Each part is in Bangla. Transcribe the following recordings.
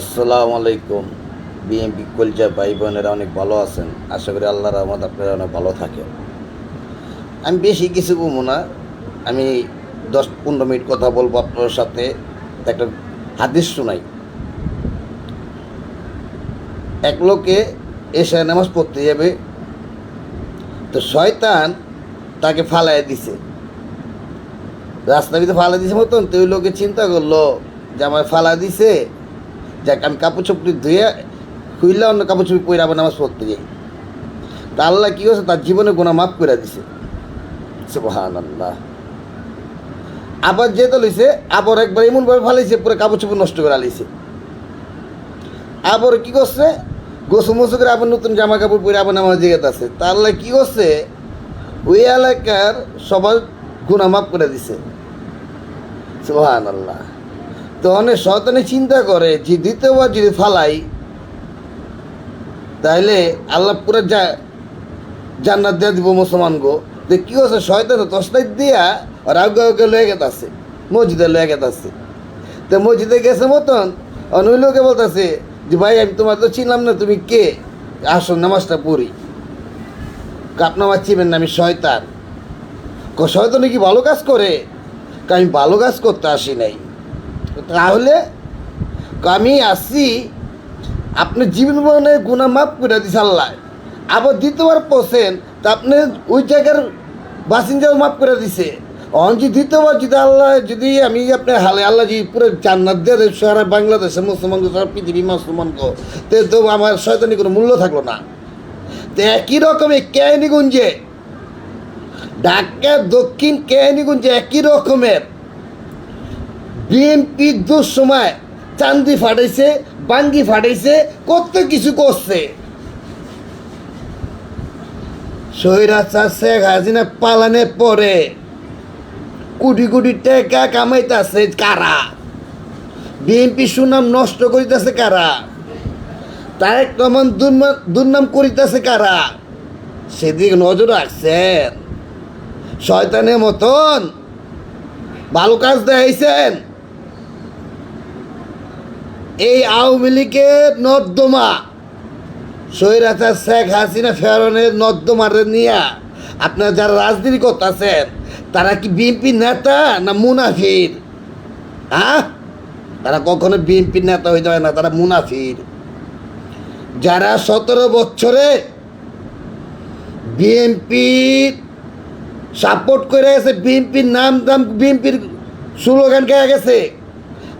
আসসালামু আলাইকুম। বিএমপি কলজা ভাই বোনেরা অনেক ভালো আছেন। আশা করি আল্লাহ রহমত আপনারা অনেক ভালো থাকেন। আমি বেশি কিছু বলব না। আমি দশ পনেরো মিনিট কথা বলব আপনার সাথে। একটা হাদিস শোনাই। এক লোকে এসে নামাজ পড়তে যাবে। তো শয়তান তাকে ফালাই দিছে। রাস্তার ভিতরে ফালা দিছে মতন। তো ওই লোকে চিন্তা করল যে আমার ফালা দিছে। যাক, আমি কাপড় চোপড়ি ধুয়ে খুইলে অন্য কাপড় চোপড়ি পরে আবার নামাজ পড়তে যাই। তা আল্লাহ কী হচ্ছে তার জীবনে গোনা মাফ করে দিছে। সুবহান আল্লাহ আবার যে তো লইছে আবার একবার এমনভাবে ফালাইছে, পুরো কাপড় চোপড় নষ্ট করে আলাইছে। আবার কি করছে? গোসু মোসু করে আবার নতুন জামা কাপড় পরে আবার নামাজ জিগাত আছে তা আল্লাহ কী করছে? ওই এলাকার সবার গুণা মাফ করে দিছে। সুহান আল্লাহ তো অনেক শয়তানে চিন্তা করে যে দ্বিতীয়বার যদি ফালাই, তাইলে আল্লাহ পুরো যা জান্নাত দিয়ে দিব মুসলমান গো। তো কী হচ্ছে শয়তান তসলাই দিয়া আর আগে আগে লয়ে গেতে আছে মসজিদে লয়ে গেতে আছে তো মসজিদে গেছে মতন অন্য লোকে বলতেছে যে, ভাই, আমি তোমার তো চিনলাম না, তুমি কে? আসো, নামাজটা পড়ি। কাপ নামাজ চিবেন না, আমি শয়তান। ক শয়তানে কি ভালো কাজ করে? আমি ভালো কাজ করতে আসি নাই। তাহলে আমি আসি আপনার জীবন গুণা মাফ করে দিস আল্লাহ। আবার দ্বিতীয়বার পড়ছেন, তা আপনি ওই জায়গার বাসিন্দাও মাফ করে দিছে। যদি দ্বিতীয়বার যদি আল্লাহ, যদি আমি আপনার হালে আল্লাহ যদি পুরো জান্নাত দিয়ে দেয় সারা বাংলাদেশের মুসলমান সারা পৃথিবী মুসলমানকে তো তো আমার শয়তানি কোনো মূল্য থাকল না। তো একই রকমের কেয়ানিগঞ্জে ঢাকা দক্ষিণ কেয়ানিগঞ্জে একই রকমের বিএনপি দুঃসময় চান্দি ফাটাইছে, বাঙ্গি ফাটাইছে, কত কিছু করছে। সৈরাচার শেখ হাসিনা পালানে পরে কোটি কোটি টাকা কামাইতেছে কারা? বিএনপি সুনাম নষ্ট করিতেছে কারা? তারেক রহমান দুর্নাম করিতেছে কারা? সেদিকে নজর রাখছেন। শয়তানের মতন। ভালো কাজ দেখাইছেন। এই আওয়ামী লীগের নর্দমা সৈরাচার শেখ হাসিনা ফেরনের নর্দমারে নিয়া আপনারা যারা রাজনীতি করতেছেন, তারা কি বিএনপি নেতা না মুনাফির? হ্যাঁ? তারা কখনো বিএনপির নেতা হইতে পারে না, তারা মুনাফির। যারা সতেরো বছরে বিএনপির সাপোর্ট করে গেছে, বিএনপির নাম দাম বিএনপির স্লোগান গেছে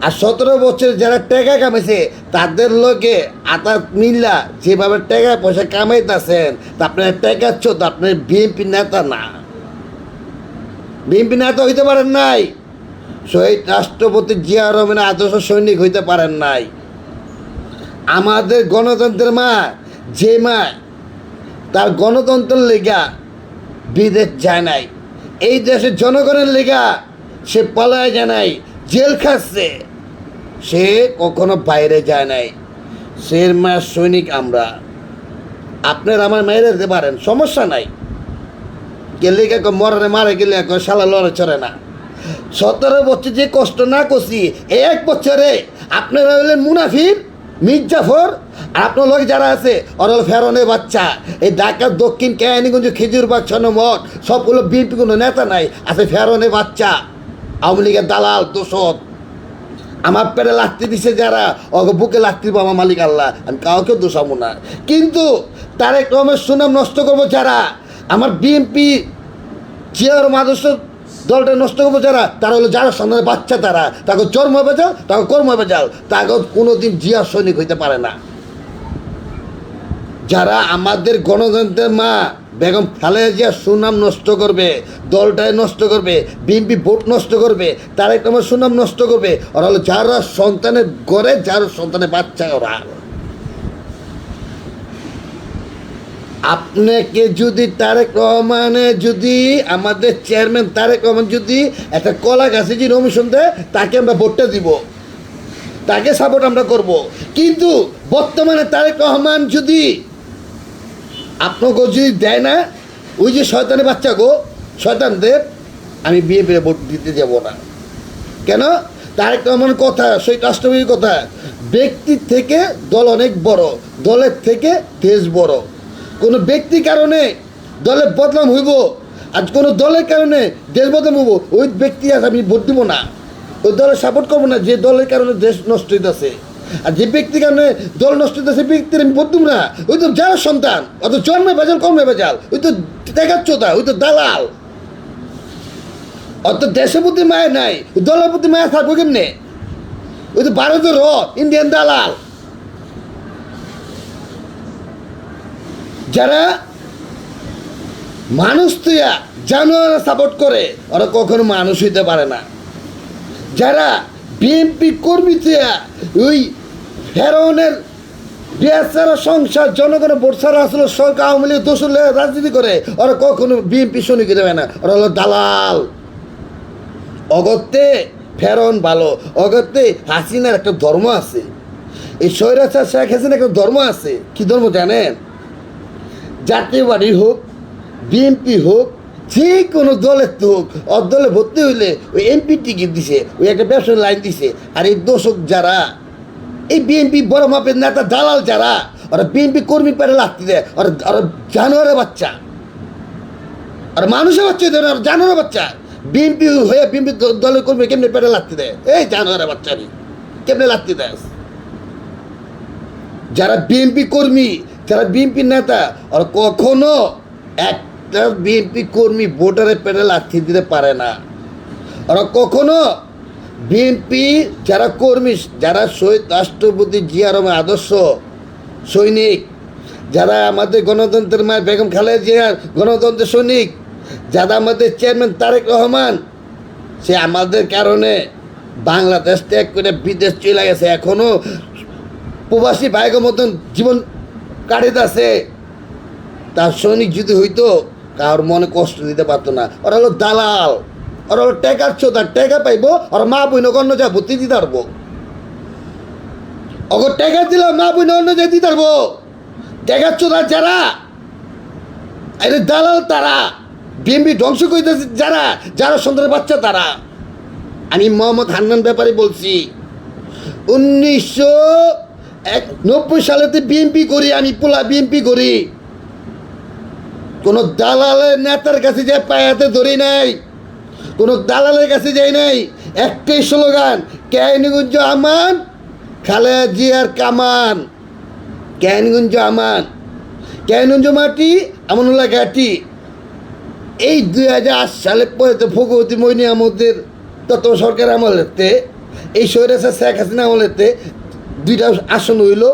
আর সতেরো বছর যারা টাকা কামাইছে, তাদের লোকে আতাত মিল্লা যেভাবে টাকা পয়সা কামাইতেছেন, তা আপনার টাকা চোদ্দ, আপনার বিএনপি নেতা না। বিএনপি নেতা হইতে পারেন নাই। শহীদ রাষ্ট্রপতি জিয়া রহমানের আদর্শ সৈনিক হইতে পারেন নাই। আমাদের গণতন্ত্রের মা, যে মা, তার গণতন্ত্রের লেগা বিদেশ যায় নাই। এই দেশের জনগণের লেগা সে পলায় যায় নাই, জেল খাচ্ছে। সে কখনো বাইরে যায় নাই। সে মা সৈনিক আমরা। আপনার আমার মেয়েরে দিতে পারেন, সমস্যা নাই। গেলে কে মরণে মারে গেলে শালা লড়ে চড়ে না। সতেরো বছর যে কষ্ট না করছি, এক বছরে আপনারা হলেন মুনাফির, মির্জাফর, আর আপনার লোক যারা আছে অরল হলো ফেরনের বাচ্চা। এই ঢাকার দক্ষিণ কেয়ানিগঞ্জ খেজুরবাগ ছনমঠ সবগুলো বিএনপি কোনো নেতা নাই, আছে ফেরনের বাচ্চা। আওয়ামী লীগের দালাল দোষত আমার পেটে লাগতে দিছে যারা অগ বুকে লাগতে দিব আমার মালিক আল্লাহ, আমি কাউকে দোষাবো না। কিন্তু তারেক রহমের সুনাম নষ্ট করব যারা, আমার বিএনপি চেয়ার আদর্শ দলটা নষ্ট করব যারা, তারা হলো যারা সন্ধানে বাচ্চা তারা, তাকে চর্ম বেজাল তাকে কর্ম বেজাল তাকে কোনোদিন জিয়া সৈনিক হইতে পারে না। যারা আমাদের গণতন্ত্রের মা বেগম খালেদা জিয়া সুনাম নষ্ট করবে দলটায় নষ্ট করবে, বিএনপি ভোট নষ্ট করবে তারা একটা আমার সুনাম নষ্ট করবে, ওরা হলো যারা সন্তানের গড়ে যারা সন্তানের বাচ্চা ওরা। আপনাকে যদি তারেক রহমানে যদি, আমাদের চেয়ারম্যান তারেক রহমান যদি একটা কলা গাছে যদি নমিশন দেয়, তাকে আমরা ভোটটা দিব। তাকে সাপোর্ট আমরা করব। কিন্তু বর্তমানে তারেক রহমান যদি আপনাকে যদি দেয় না, ওই যে শয়তানের বাচ্চা গো শয়তানদের আমি বিয়ে বিয়ে ভোট দিতে যাব না। কেন? তারেক রহমান কথা, সেই রাষ্ট্রপতির কথা ব্যক্তির থেকে দল অনেক বড়, দলের থেকে দেশ বড়। কোনো ব্যক্তি কারণে দলের বদনাম হইব আজ কোনো দলের কারণে দেশ বদনাম হইব, ওই ব্যক্তি আজ আমি ভোট দিব না। ওই দলের সাপোর্ট করব না, যে দলের কারণে দেশ নষ্ট হইতেছে। আর যে ব্যক্তির কারণে দল নষ্ট হইতেছে ব্যক্তির আমি দিব না। ওই তো যারা সন্তান অত জন্মে ভেজাল কর্মে ভেজাল, ওই তো দেখাচ্ছতা ওই তো দালাল। অত দেশের প্রতি মায়া নাই, দলের প্রতি মায়া থাকব কেমনে? ওই তো ভারতের র ইন্ডিয়ান দালাল। যারা মানুষ তুইয়া জানোয়ার সাপোর্ট করে, ওরা কখনো মানুষ হইতে পারে না। যারা বিএনপি কর্মী তুইয়া ওই ফেরনের বিয়াসারা সংসার জনগণের ছাড়া আসলে সরকার আওয়ামী লীগ লেগে রাজনীতি করে। ওরা কখনো বিএনপি সৈনিক দেবে না। ওরা হলো দালাল। অগত্যে ফেরন ভালো, অগত্যে হাসিনার একটা ধর্ম আছে। এই স্বৈরাচার শেখ হাসিনার একটা ধর্ম আছে। কি ধর্ম জানেন? জাতীয় বাড়ি হোক, বিএনপি হোক, যে কোনো দলের তো হোক ওর দলে ভর্তি হইলে ওই এমপি টিকিট দিছে, ওই একটা ব্যবসার লাইন দিছে। আর এই দোষক যারা বিএনপি বড় মাপের নেতা দালাল যারা, ওরা বিএনপি কর্মী পেরে লাগতে দেয়, ওরা জানোয়ারের বাচ্চা। আর মানুষের বাচ্চা দেয় আর জানোয়ারের বাচ্চা। বিএনপি হয়ে বিএনপি দলের কর্মী কেমনে পেটে লাগতে দেয়? এই জানোয়ারের বাচ্চা নি কেমনে লাগতে দেয়? যারা বিএনপি কর্মী, যারা বিএনপি নেতা আর কখনো একটা বিএনপি কর্মী ভোটারের পেটে লাথি দিতে পারে না। আর কখনো বিএনপি যারা কর্মী, যারা শহীদ রাষ্ট্রপতি জিয়া আদর্শ সৈনিক, যারা আমাদের গণতন্ত্রের মায়ের বেগম খালেদা জিয়ার গণতন্ত্রের সৈনিক, যারা আমাদের চেয়ারম্যান তারেক রহমান, সে আমাদের কারণে বাংলাদেশ ত্যাগ করে বিদেশ চলে গেছে। এখনও প্রবাসী ভাইগের মতন জীবন কাটিতেছে তার সৈনিক যদি হইতো কার মনে কষ্ট দিতে পারতো না। ওরা হলো দালাল। ওরা হলো টেকার চোদা টেকা পাইবো, আর মা বইন অন্য যা ভর্তি দিতে পারব। অগর টেকা দিলে মা বইন অন্য যা দিতে পারব। টেকার চোদা যারা আরে দালাল তারা বিএমপি ধ্বংস করিতেছে যারা যারা সুন্দরের বাচ্চা তারা। আমি মোহাম্মদ হান্নান ব্যাপারে বলছি, উনিশশো এক নব্বই সালেতে বিএনপি করি, আমি পোলা বিএনপি করি। কোনো দালালের নেতার কাছে যে পায়াতে ধরি নাই। কোনো দালালের কাছে যাই নাই। একটাই স্লোগান ক্যানিগুঞ্জ আমান, খালেদা জিয়ার কামান। ক্যানিগুঞ্জ আমান। ক্যানিগুঞ্জ মাটি, আমানুল্লাহ ঘাটি। এই দুই হাজার আট সালে পরে তো ভগবতী মৈনী আমাদের তত সরকার আমলেতে এই সৈরাসা শেখ হাসিনা আমলেতে দুইটা আসন হইল।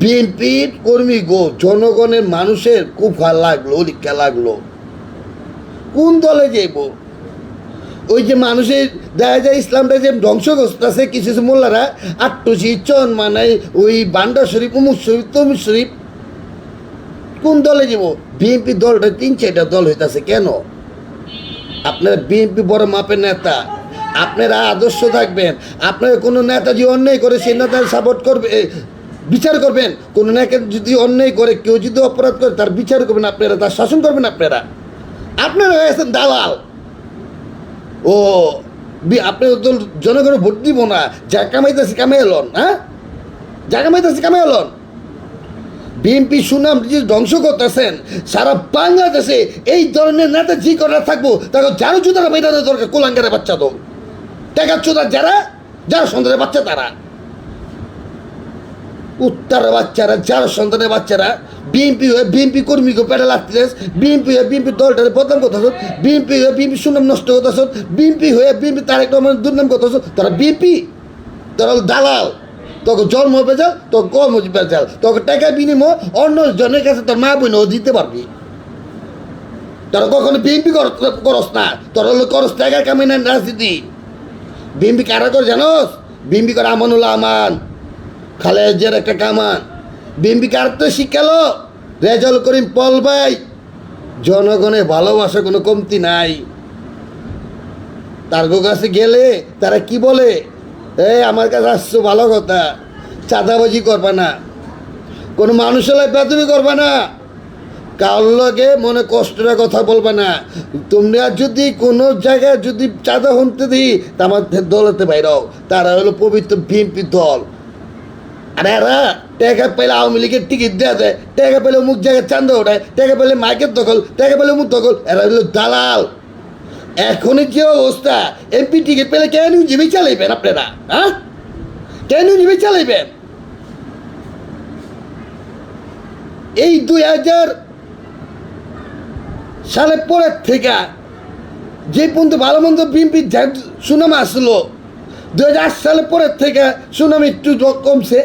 বিএনপির কর্মী গো, জনগণের মানুষের খুব ভালো লাগল, লিখা লাগল। কোন দলে যাইব? ওই যে মানুষের দেখা যায় ইসলামটা যে ধ্বংসগ্রস্ত আছে, কিছু কিছু মোল্লারা, আট্টুসি, চন মানাই, ওই বান্ডা শরীফ, উমুক শরীফ তমুক শরীফ, কোন দলে যাব বিএনপি দলটা তিন চারটা দল হইতাছে, কেন? আপনারা বিএনপি বড় মাপের নেতা, আপনারা আদর্শ থাকবেন, আপনারা কোনো নেতা যদি অন্যায় করে, সেই নেতার সাপোর্ট করবে বিচার করবেন, কোনো নেতা যদি অন্যায় করে, কেউ যদি অপরাধ করে, তার বিচার করবেন আপনারা, তার শাসন করবেন আপনারা। আপনারা হয়েছেন দালাল। ও আপনি তো জনগণের ভোট দিব না। যা কামাইতেছে কামাই এলন হ্যাঁ? যা কামাইতেছে কামাই এলন বিএনপি সুনাম যে ধ্বংস করতেছেন, সারা বাংলাদেশে এই ধরনের নেতা যে করা থাকব, তাকে যারা জুতারা বেটানোর দরকার, কোলাঙ্গারের বাচ্চা তো টাকা চোদা যারা? যারা সন্তানের বাচ্চা, তারা। উত্তরের বাচ্চারা, যারা সন্তানের বাচ্চারা, বিএনপি হয়ে বিএনপি কর্মীকে পেটে লাগতেছে বিএনপি হয়ে বিএনপি দলটারে বদনাম করতেছ বিএনপি হয়ে বিএনপি সুনাম নষ্ট করতেছ বিএনপি হয়ে বিএনপি তারেক রহমান দুর্নাম করতেছ তারা বিএনপি, তারা দালাল, তোকে জন্ম বেজাল তোকে কর্ম বেজাল তোকে টাকা বিনিময় অন্য জনের কাছে তোর মা বোনও দিতে পারবি। তোরা কখনো বিএনপি করস না, তোরা হলো করস টাকা কামাই না রাজনীতি। বিএনপি কারা করে জানোস? বিএনপি করে আমানুল্লাহ আমান। খালেদের একটা কামান। বিএনপি কার তো শিখালো রেজল করিম পল ভাই, জনগণের ভালোবাসা কোনো কমতি নাই। তার কাছে গেলে তারা কি বলে? এ, আমার কাছে আসছো, ভালো কথা। চাঁদাবাজি করবা না। কোনো মানুষের বেতনই করবা না। কার লগে মনে কষ্টের কথা বলবে না। তোমরা যদি কোনো জায়গায় যদি চাঁদা হতে দিই, তা আমাদের দলেতে বাইরাও তারা হলো পবিত্র বিএনপি দল। আর এরা টাকা পেলে আওয়ামী লীগের টিকিট দেওয়া যায়, টাকা পেলে অমুক জায়গায় চান্দা ওঠায়, টাকা পেলে মাইকের দখল, টাকা পেলে অমুক দখল, এরা হলো দালাল। এখনই যে অবস্থা? এমপি টিকিট পেলে কেন জিবি চালাইবেন আপনারা হ্যাঁ? কেন জিবি চালাইবেন? এই দুই হাজার সালে পরের থেকে যে পর্যন্ত ভালো মন্দ বিএনপি সুনাম আসলো দু হাজার সালের পরের থেকে সুনাম একটু কমছে।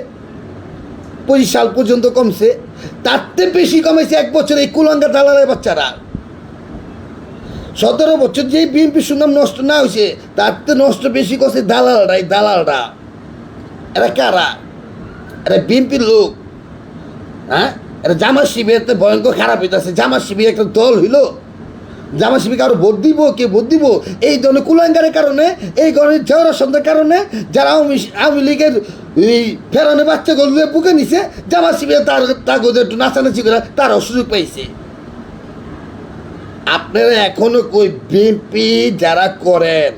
পঁচিশ সাল পর্যন্ত কমছে তার থেকে বেশি কমেছে এক বছর এই কুলাঙ্গা দালালের বাচ্চারা। সতেরো বছর যে বিএনপি সুনাম নষ্ট না হয়েছে তার থেকে নষ্ট বেশি করছে দালালরা, এই দালালরা। এরা কারা? এরা বিএনপির লোক। হ্যাঁ? এটা জামা শিবির তো ভয়ঙ্কর খারাপ হইতেছে জামা শিবির একটা দল হইল। জামা শিবির কারও ভোট দিব, কে ভোট দিব? এই ধরনের কুলাঙ্গারের কারণে, এই ধরনের ঝগড়া সন্ধ্যার কারণে, যারা আওয়ামী আওয়ামী লীগের এই ফেরানো বাচ্চাগুলো বুকে নিছে, জামা শিবির তার তাগোদের একটু নাচানাচি করে তারাও সুযোগ পাইছে। আপনারা এখনও কই বিএনপি যারা করেন,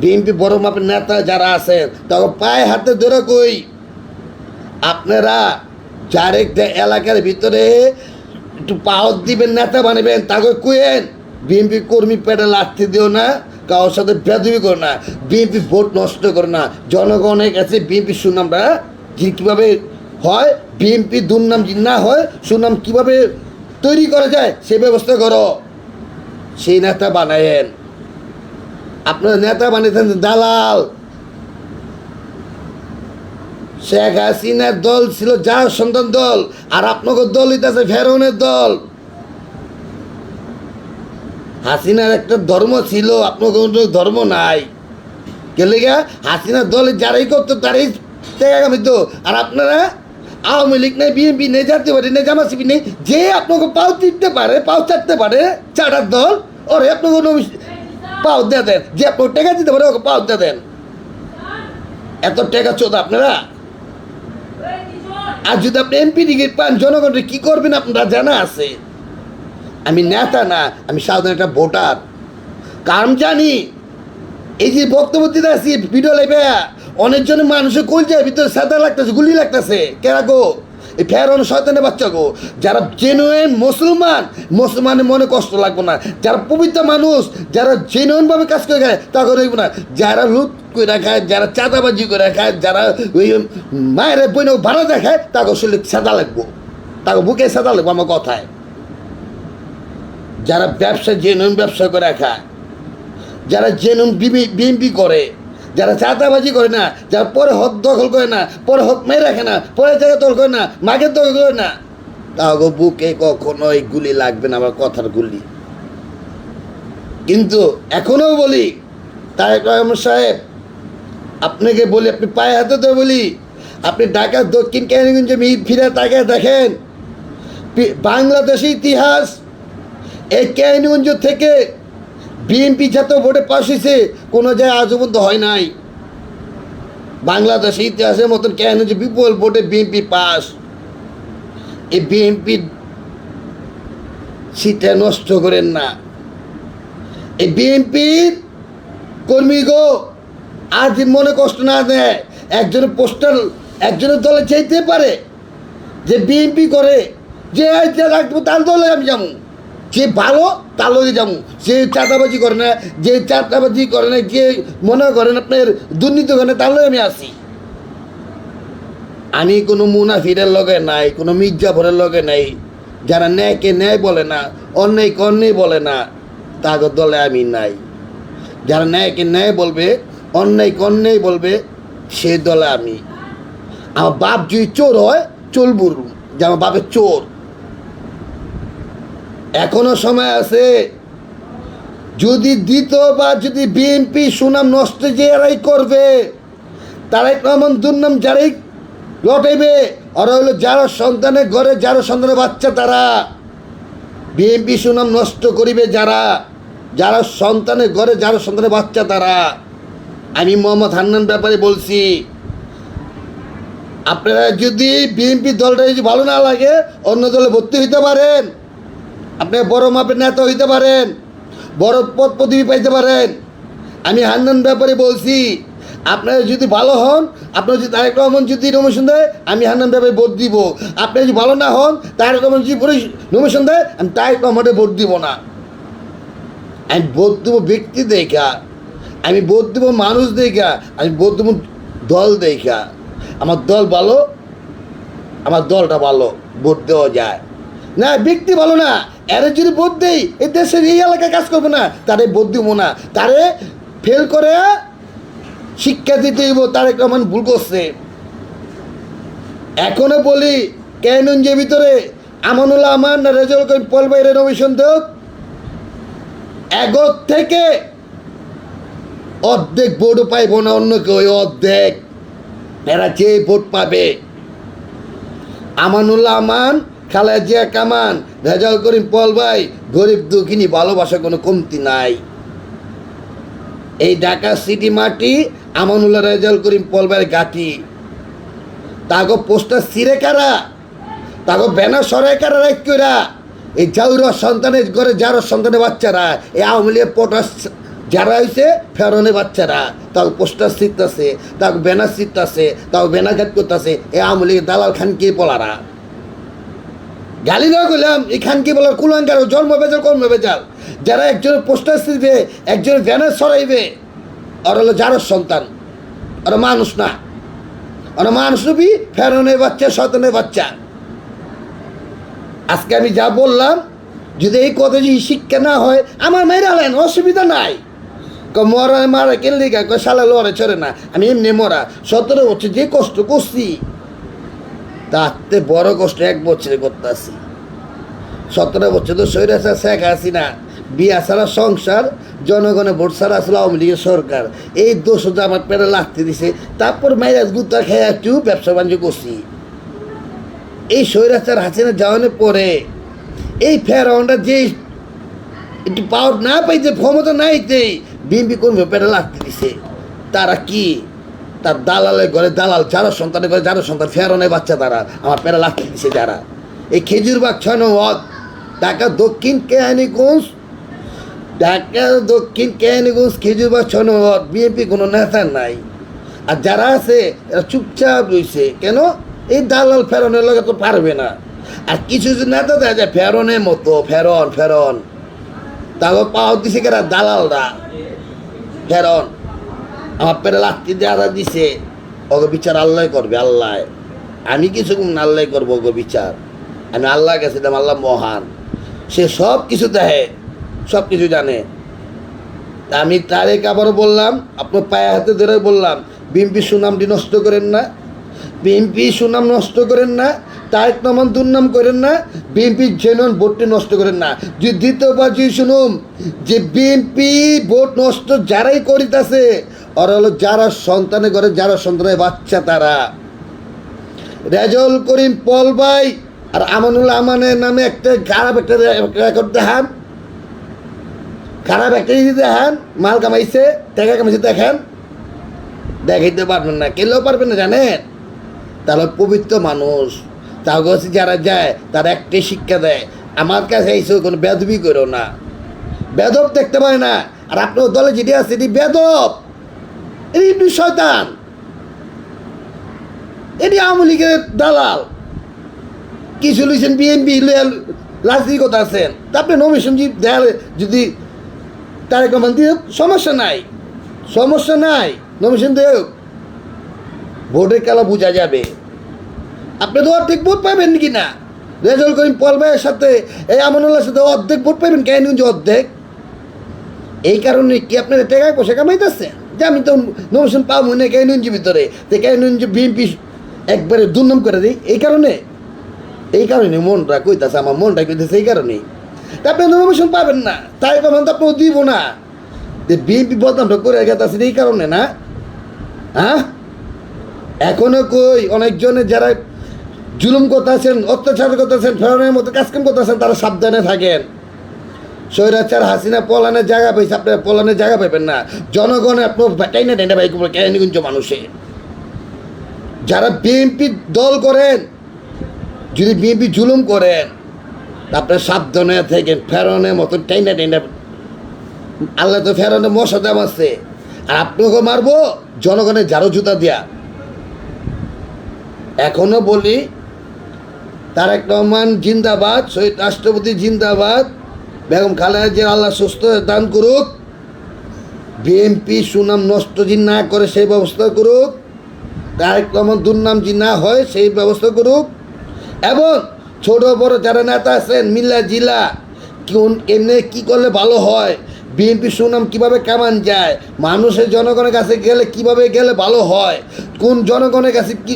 বিএনপি বড় মাপের নেতা যারা আছেন তখন পায়ে হাতে ধরে কই, আপনারা চারেক এলাকার ভিতরে একটু পাওয়ার দিবেন, নেতা বানাবেন, তাকে কুয়েন। বিএনপি কর্মী পেটে লাথি দিও না, কারোর সাথে বেদবি করো না, বিএনপি ভোট নষ্ট করো না। জনগণের কাছে বিএনপি সুনামটা কি- কীভাবে হয়? বিএনপি দুর্নাম না হয়, সুনাম কীভাবে তৈরি করা যায়? সে ব্যবস্থা করো। সেই নেতা বানায়েন। আপনার নেতা বানিয়েছেন দালাল। শেখ হাসিনার দল ছিল যার সন্তান দল, আর আপনাকে দল হইতেছে ফেরনের দল। হাসিনার একটা ধর্ম ছিল, আপনার কোনো ধর্ম নাই। কেলে গা হাসিনার দলে যারাই করতো, তারাই ত্যাগামী তো। আর আপনারা আওয়ামী লীগ নেই, বিএনপি নেই, জাতীয় পার্টি নেই জামাসিপি নেই, যে আপনাকে পাও দিতে পারে, পাও চাটতে পারে চাটার দল, ওরে আপনাকে পাও দিয়ে দেন। যে আপনাকে টাকা দিতে পারে, ওকে পাও দিয়ে দেন। এত টাকা চোদ আপনারা? আর যদি আপনি এমপি টিকিট পান, জনগণের কি করবেন আপনারা জানা আছে। আমি নেতা না, আমি সাধারণ একটা ভোটার। কারণ জানি, এই যে বক্তব্য দিতে আসি ভিডিও লাইবে অনেকজন মানুষের কোন যায় ভিতরে সাদা লাগতেছে, গুলি লাগতেছে। কেরা গো? এই ফেরন শয়তানের বাচ্চা গো। যারা জেনুয়েন মুসলমান, মুসলমানের মনে কষ্ট লাগবে না। যারা পবিত্র মানুষ, যারা জেনুইনভাবে কাজ করে খায়, তা করে না। যারা লুট করে খায়, যারা চাঁদাবাজি করে খায়, যারা ওই মায়ের বইনে ভাড়া দেখায় তাকে শরীরে সাদা লাগবো। তাকে বুকে সাদা লাগবো আমার কথায়। যারা ব্যবসা, জেনুইন ব্যবসা করে খায় যারা জেনুন বিএমপি করে, যারা চাঁদাবাজি করে না, যারা পরে হক দখল করে না, পরে হক মেয়ে রাখে না, পরে জায়গা দখল করে না মাগের দখল করে না তাও বুকে কখনো এই গুলি লাগবে না আমার কথার গুলি। কিন্তু এখনও বলি, তারেক রহমান সাহেব, আপনাকে বলি, আপনি পায়ে হাতে তো বলি, আপনি ঢাকার দক্ষিণ ক্যানিগঞ্জে মি ফিরে তাকে দেখেন বাংলাদেশের ইতিহাস এই ক্যানিগঞ্জ থেকে বিএনপি যত ভোটে পাশ হয়েছে, কোনো জায়গায় আজও পর্যন্ত হয় নাই। বাংলাদেশের ইতিহাসের মতন যে বিপুল ভোটে বিএনপি পাস এই বিএনপি সিটটা নষ্ট করেন না। এই বিএনপির কর্মী গো, আজ মনে কষ্ট না দেয় একজনের পোস্টার একজনের দলে চাইতে পারে যে বিএনপি করে, যে রাখব তার দলে আমি যাব। যে ভালো, তার লগে যাব। যে চাঁদাবাজি করে না, যে চাঁদাবাজি করে না, যে মনে করেন আপনার দুর্নীতি করে তার লগে আমি আসি আমি কোনো মুনাফিরের লগে নাই, কোনো মির্জাফরের লগে নাই। যারা ন্যায়কে ন্যায় বলে না, অন্যায়কে অন্যায় বলে না তাগর দলে আমি নাই। যারা ন্যায়কে ন্যায় বলবে, অন্যায়কে অন্যায় বলবে, সে দলে আমি। আমার বাপ যদি চোর হয় চলবুর যে আমার বাপের চোর। এখনও সময় আছে। যদি দিত বা যদি বিএনপি সুনাম নষ্ট যে যারাই করবে, তারাই এমন দুর্নাম যারাই লটাইবে ওরা হলো যারা সন্তানের ঘরে যারা সন্তানের বাচ্চা তারা। বিএনপি সুনাম নষ্ট করিবে যারা যারা সন্তানের ঘরে যারা সন্তানের বাচ্চা তারা। আমি মোহাম্মদ হান্নান ব্যাপারে বলছি, আপনারা যদি বিএনপি দলটা যদি ভালো না লাগে, অন্য দলে ভর্তি হইতে পারেন। আপনি বড় মাপের নেতা হইতে পারেন, বড় পদ পদবি পাইতে পারেন। আমি হান্নান ব্যাপারে বলছি, আপনারা যদি ভালো হন, আপনার যদি তারেক রহমান যদি নমিশন দেয়, আমি হান্নান ব্যাপারে ভোট দিব। আপনি যদি ভালো না হন, তারেক রহমান যদি নমিশন দেয়, আমি তারেক রহমানের ভোট দিব না। আমি ভোট দেবো ব্যক্তি দেখা, আমি ভোট দেবো মানুষ দেখা, আমি ভোট দেবো দল দেখা। আমার দল ভালো, আমার দলটা ভালো, ভোট দেওয়া যায়। না, ব্যক্তি ভালো না এর যদি ভোট দেই এই দেশের এই এলাকায় কাজ করবে না। তারে ভোট দিব না। তারে ফেল করে শিক্ষা দিতে হইব তারেক রহমান ভুল করছে। এখনও বলি, কেন যে ভিতরে আমানুল্লাহ আমার না রেজাল্ট করি পল বাইরে নমিশন দেখ এগর থেকে অর্ধেক ভোটও পাইব না, অন্য কেউ অর্ধেক। এরা যে ভোট পাবে আমানুল্লাহ আমান খালেদা জিয়া কামান, ভেজাল করিম পল ভাই, গরিব দুঃখিনী, ভালোবাসা কোনো কমতি নাই। এই ঢাকা সিটি মাটি, আমানুল্লাহ রেজাল করিম পল ভাইয়ের গাটি তাগো পোস্টার সিরে কারা? তাগো ব্যানার সরাই কারা রাখরা এই জাউর সন্তানের ঘরে যার সন্তানের বাচ্চারা, এই আওয়ামী লীগের পটাস যারা হয়েছে ফেরনের বাচ্চারা, তাও পোস্টার সিটতেছে তাও ব্যানার সিটতেছে তাও ব্যানার ঘাট করতেছে এ আওয়ামী লীগের দালাল খান কে পলারা। গালি না করলাম এই খান কি বলার কুলাঙ্গার জন্ম বেজাল কর্ম বেজাল যারা একজনের পোস্টার দিবে একজনের ব্যানার সরাইবে ওরা হলো যার সন্তান, ওরা মানুষ না। ওরা মানুষ নবি ফেরনের বাচ্চা শতনের বাচ্চা। আজকে আমি যা বললাম, যদি এই কথা যদি শিক্ষা না হয়, আমার মেয়েরা হলেন অসুবিধা নাই। মরা, মারা, কেন লিখা সালা লড়ে, চড়ে না। আমি এমনি মরা, সতেরো বছর যে কষ্ট করছি তাতে বড় কষ্ট এক বছরে করতেছি সতেরো বছর তো সৈরাচার শেখ হাসিনা। বিয়া ছাড়া সংসার জনগণে ভোট ছাড়া আসলে আওয়ামী লীগের সরকার। এই দোষ যে আমার পেরে লাগতে দিছে। তারপর মাইরাজ গুতা খেয়ে একটু ব্যবসা বাণিজ্য করছি। এই সৈরাচার হাসিনা যাওয়ানোর পরে এই ফেরাউনটা যে একটু পাওয়ার না পাইতে, ক্ষমতা নাইতে বিএনপি কর্মী পেটে লাগতে দিছে। তারা কি তার দালালের ঘরে দালাল, যারা সন্তানের ঘরে, যারা সন্তান ফেরনের বাচ্চা তারা আমার পেটে লাগতে দিছে যারা। এই খেজুরবাগ ছয় নম্বর, ঢাকা দক্ষিণ কেহানিগঞ্জ ঢাকা দক্ষিণ কেহানিগঞ্জ খেজুরবাগ ছয় নম্বর, বিএনপি কোনো নেতা নাই। আর যারা আছে, এরা চুপচাপ রয়েছে। কেন? এই দালাল ফেরনের লগে তো পারবে না। আর কিছু কিছু নেতা দেখা যায় ফেরনের মতো, ফেরন ফেরন। তারপর পাওয়া দিছে কেরা? দালালরা। ফেরন। আমার পেরে লাত্তি আদা দিছে। ওকে বিচার আল্লাহ করবে, আল্লাহ। আমি কিছু আল্লাহ করব ওকে বিচার। আমি আল্লাহ গেছিলাম আল্লাহ মহান। সে সব কিছু দেখে সব কিছু জানে আমি তারেক আবারও বললাম, আপনার পায়ে হাতে ধরে বললাম বিএমপি সুনামটি নষ্ট করেন না বিএমপি সুনাম নষ্ট করেন না তারেক নামান দুর্নাম করেন না, বিএনপি জেনন ভোটটি নষ্ট করেন না। যদি দ্বিতীয়বার যদি শুনুম যে বিএনপি ভোট নষ্ট যারাই করিতেছে ওরা হলো যারা সন্তানে করে যারা সন্তানের বাচ্চা তারা। রেজল করিম পল ভাই আর আমানুল আমানের নামে একটা খারাপ একটা রেকর্ড দেখান। খারাপ একটা যদি দেখান, মাল কামাইছে, টাকা কামাইছে, দেখেন। দেখাইতে পারবেন না, কেলেও পারবেন না, জানেন? তাহলে পবিত্র মানুষ। কাছে যারা যায়, তারা একটাই শিক্ষা দেয়। আমার কাছে এসে কোনো বেদবি করো না। বেদব দেখতে পারে না। আর আপনার দলে যেটি আছে এটি বেদব। এটি শয়তান। এটি আওয়ামী লীগের দালাল। কিছু লইছেন বিএনপি রাজনীতি কথা আছেন। তারপরে নমিশন যদি তারেক রহমান দিয়ে সমস্যা নাই। সমস্যা নাই। নমিশন দেও ভোটের খেলা বোঝা যাবে। আপনি তো অর্ধেক ভোট পাবেন কি না রেজাল্ট করিম পল ভাইয়ের সাথে, এই আমানুল্লাহর সাথে অর্ধেক ভোট পাবেন কেন যে অর্ধেক? এই কারণে কি আপনারা টেকায় পয়সা কামাইতেছেন? যে আমি তো নমিশন পাবো না কেন ভিতরে? তো কেন বিএনপি একবারে দুর্নাম করে দিই এই কারণে? এই কারণে মনটা কইতাছে, আমার মনটা কইতেছে এই কারণেই তা আপনি নমিশন পাবেন না। তাই পাবেন তো আপনার দিব না। যে বিএনপি বদনামটা করে গেছে এই কারণে না? হ্যাঁ? এখনও কই অনেকজনে যারা জুলুম করতেছেন, অত্যাচার করতেছেন, ফেরানোর মতো কাজকাম করতেছেন, তারা সাবধানে থাকেন। স্বৈরাচার হাসিনা পলানের জায়গা পাইছে, আপনার পলানের জায়গা পাইবেন না। জনগণের আপনার টাই না টাইনা বাইক কেরানীগঞ্জ মানুষে। যারা বিএনপি দল করেন, যদি বিএনপি জুলুম করেন তারপরে সাবধানে থাকেন, ফেরনের মতো টাইনা টাইনা আল্লাহ তো ফেরনে মশা দাম আছে। আর আপনাকে মারবো, জনগণের ঝাড়ু জুতা দিয়া। এখনও বলি তারেক রহমান জিন্দাবাদ, শহীদ রাষ্ট্রপতি জিন্দাবাদ, বেগম খালেদা জিয়া আল্লাহ সুস্থ দান করুক, বিএনপি সুনাম নষ্ট যে না করে সেই ব্যবস্থা করুক, তারেক রহমান দুর্নাম যে না হয় সেই ব্যবস্থা করুক, এবং ছোট বড় যারা নেতা আছেন, মিল্লা জিলা, কোন এমনি কী করলে ভালো হয়, বিএনপি সুনাম কীভাবে কেমন যায়, মানুষের জনগণের কাছে গেলে কীভাবে গেলে ভালো হয়, কোন জনগণের কাছে কি,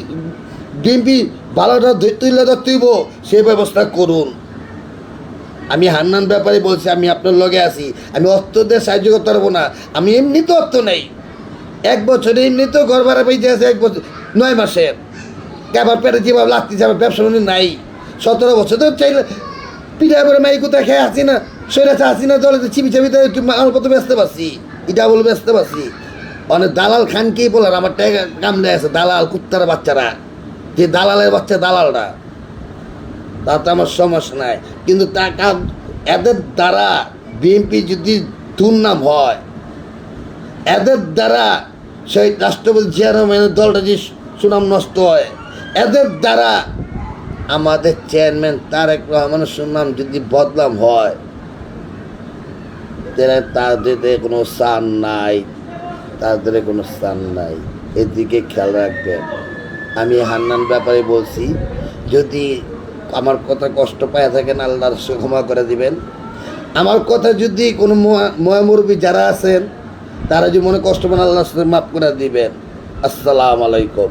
বিএনপি ভালোটা তুলে ধরতেইব সেই ব্যবস্থা করুন। আমি হান্নান ব্যাপারে বলছি, আমি আপনার লগে আছি। আমি অর্থ দিয়ে সাহায্য করতে পারব না। আমি এমনি তো অর্থ নেই। এক বছরে এমনিতেও ঘর ভাড়া পেয়েছে আছে এক বছর, নয় মাসের আবার পেটে যেভাবে লাগতেছে, আমার ব্যবসা বাণিজ্য নাই। সতেরো বছর তো চাইলে পিঠা করে মাই কোথায় খেয়ে আসি না শরীরে আসি না দলে চিবি চাবিতে একটু অল্প তো ব্যস্ত পাচ্ছি এটা বলে ব্যস্ত পারছি অনেক দালাল খানকেই বলার, আমার কামড়ে আছে, দালাল, কুত্তার বাচ্চারা। যে দালালের বাচ্চা দালালরা, তাতে আমার সমস্যা নাই। কিন্তু তা এদের দ্বারা বিএনপি যদি দুর্নাম হয়, এদের দ্বারা সেই রাষ্ট্রপতি জিয়া রহমানের দলটা যে সুনাম নষ্ট হয়, এদের দ্বারা আমাদের চেয়ারম্যান তারেক রহমানের সুনাম যদি বদনাম হয়, তাহলে তাদের কোনো স্থান নাই, তাদের কোনো স্থান নাই। এদিকে খেয়াল রাখবেন। আমি হান্নান ব্যাপারে বলছি, যদি আমার কথা কষ্ট পায় থাকেন, আল্লাহর সুক্ষমা করে দিবেন। আমার কথা যদি কোনো ময়ামুরবী যারা আছেন, তারা যদি মনে কষ্ট পান, আল্লাহর সাথে মাফ করে দিবেন। আসসালামু আলাইকুম।